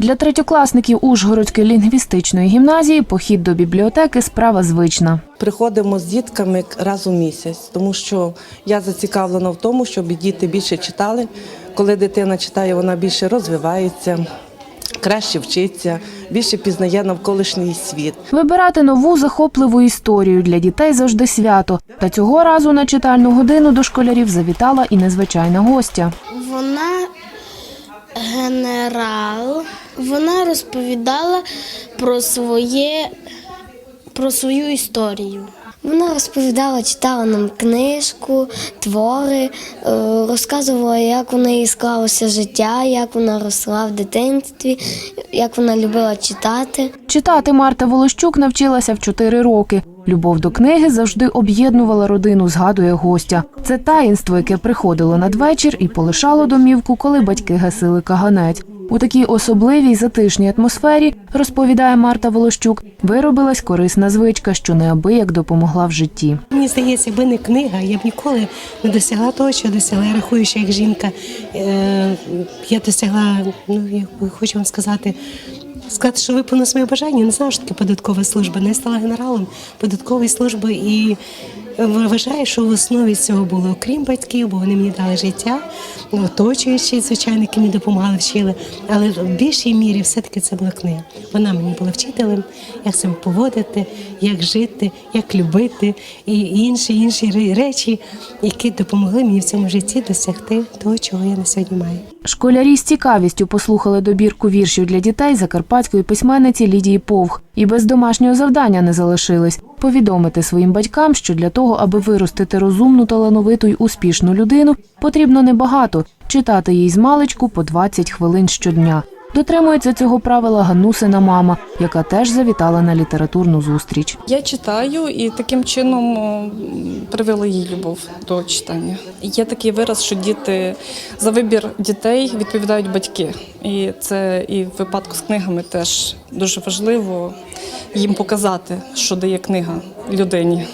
Для третьокласників Ужгородської лінгвістичної гімназії похід до бібліотеки справа звична. Приходимо з дітками раз у місяць, тому що я зацікавлена в тому, щоб діти більше читали. Коли дитина читає, вона більше розвивається, краще вчиться, більше пізнає навколишній світ. Вибирати нову захопливу історію для дітей завжди свято. Та цього разу на читальну годину до школярів завітала і незвичайна гостя. Генерал. Вона розповідала про своє про свою історію. Вона розповідала, читала нам книжку, твори, е, розказувала, як у неї склалося життя, як вона росла в дитинстві, як вона любила читати. Читати Марта Волощук навчилася в 4 роки. Любов до книги завжди об'єднувала родину, згадує гостя. Це таїнство, яке приходило надвечір і полишало домівку, коли батьки гасили каганець. У такій особливій затишній атмосфері, розповідає Марта Волощук, виробилась корисна звичка, що неабияк допомогла в житті. Мені здається, якби не книга, я б ніколи не досягла того, що досягла. Я рахую, що як жінка е, я досягла, ну я хочу вам сказати, сказати, що виповнила своє бажання. Не знаю, що таке податкова служба. Не стала генералом податкової служби і вважаю, що в основі цього було окрім батьків, бо вони мені дали життя, оточуючі, звичайно, які мені допомагали, вчили. Але в більшій мірі все-таки це була книга. Вона мені була вчителем, як себе поводити, як жити, як любити і інші інші речі, які допомогли мені в цьому житті досягти того, чого я на сьогодні маю. Школярі з цікавістю послухали добірку віршів для дітей закарпатської письменниці Лідії Повх і без домашнього завдання не залишились повідомити своїм батькам, що для того, аби виростити розумну, талановиту й успішну людину, потрібно небагато читати їй з маличку по 20 хвилин щодня. Дотримується цього правила Ганусина мама, яка теж завітала на літературну зустріч. Я читаю і таким чином привела їй любов до читання. Є такий вираз, що діти за вибір дітей відповідають батьки. І це і в випадку з книгами теж дуже важливо їм показати, що дає книга людині.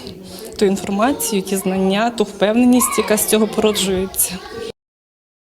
Ту інформацію, ті знання, ту впевненість, яка з цього породжується.